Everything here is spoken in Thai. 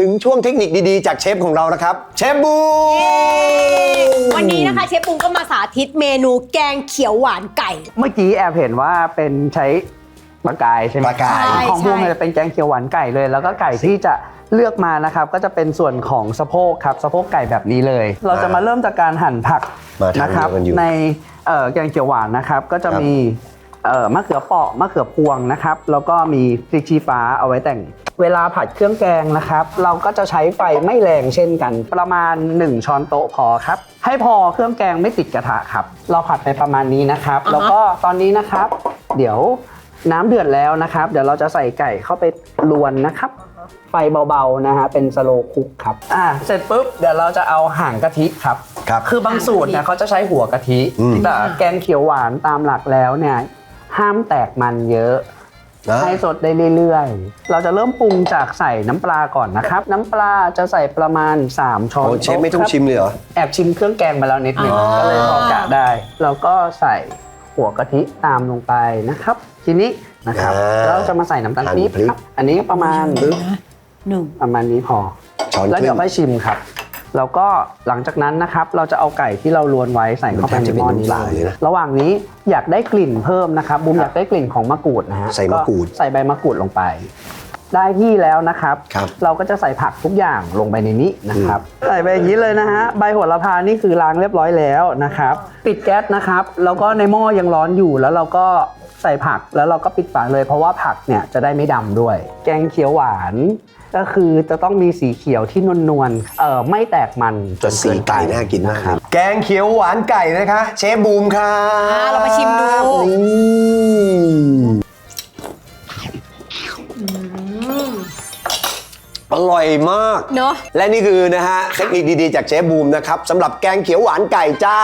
ถึงช่วงเทคนิคดีๆ จากเชฟของเรานะครับ เชฟบูมวันนี้นะคะเชฟปุงก็มาสาธิตเมนูแกงเขียวหวานไก่ เมื่อกี้แอบเห็นว่าเป็นใช้ปลากายใช่ไหมปลากายใช่ของบูมเนี่ยจะเป็นแกงเขียวหวานไก่เลย แล้วก็ไก่ที่จะเลือกมานะครับ ก็จะเป็นส่วนของสะโพกครับสะโพกไก่แบบนี้เลย เราจะมาเริ่มจากการหั่นผักมาทางนะครับเดียวกันอยู่ ในเอ่อแกงเขียวหวานนะครับ ก็จะครับมี เอ่อมะเขือเปราะมะเขือพวงนะครับแล้วก็มีพริกชี้ฟ้าเอาไว้แต่ง เวลาผัดเครื่องแกงนะครับ เราก็จะใช้ไฟไม่แรงเช่นกัน ประมาณ 1 ช้อนโต๊ะพอครับ ให้พอเครื่องแกงไม่ติดกระทะครับ เราผัดไปประมาณนี้นะครับอ่าฮะแล้วก็ตอนนี้นะครับ เดี๋ยวน้ำเดือดแล้วนะครับ เดี๋ยวเราจะใส่ไก่เข้าไปลวนนะครับ ไฟเบาๆนะฮะเป็นสโลคุกครับอ่าเสร็จปุ๊บเดี๋ยวเราจะเอาห่างกะทิครับ ครับ คือบางสูตรเนี่ยเขาจะใช้หัวกะทิ อืม แต่แกงเขียวหวานตามหลักแล้วเนี่ย ห้ามแตกมันเยอะ นะให้สดได้เรื่อยๆ เราจะเริ่มปรุงจากใส่น้ำปลาก่อนนะครับ น้ำปลาจะใส่ประมาณ 3 ช้อนโอ้เชฟไม่ต้องโะครับชิมเลยเหรอ แอบชิมเครื่องแกงมาแล้วนิดนึงอ๋อ ก็เลยพอกะได้ เราก็ใส่หัวกะทิตามลงไปนะครับ ทีนี้นะครับเราจะมาใส่น้ำตาลปี๊บครับอันนี้ประมาณปึ๊บหนึ่งประมาณนี้พอ ช้อนแล้วครึ่เดี๋ยงวค่อยชิมครับ แล้วก็หลังจากนั้นนะครับเราจะเอาไก่ที่เราลวนไว้ใส่เข้าไปมันแทบในจะหม้อเป็นนี้น้ำเปล่าเลเลยยนะระหว่างนี้อยากได้กลิ่นเพิ่มนะครับบูมอยากได้กลิ่นของมะกรูดนะฮะใส่มะกรูดใส่ใบมะกรูดลงไป ได้ที่แล้วนะครับครับ เราก็จะใส่ผักทุกอย่างลงไปในนี้นะครับ ใส่ไปอย่างนี้เลยนะฮะใบโหระพานี่คือล้างเรียบร้อยแล้วนะครับ ปิดแก๊สนะครับแล้วก็ในหม้อยังร้อนอยู่แล้วเราก็ ใส่ผักแล้วเราก็ปิดฝาเลย เพราะว่าผักเนี่ยจะได้ไม่ดำด้วย แกงเขียวหวาน ก็คือจะต้องมีสีเขียวที่นวลๆเอ่อไม่แตกมันจจะนสีเกินไปไก่น่ากินมากะครับ แกงเขียวหวานไก่นะคะ เชฟบูมครับอ่าเรามาชิมดู นี่อร่อยมาก เนอะ และนี่คือนะฮะเทคนิคดีๆจากเชฟบูมนะครับสำหรับแกงเขียวหวานไก่จ้า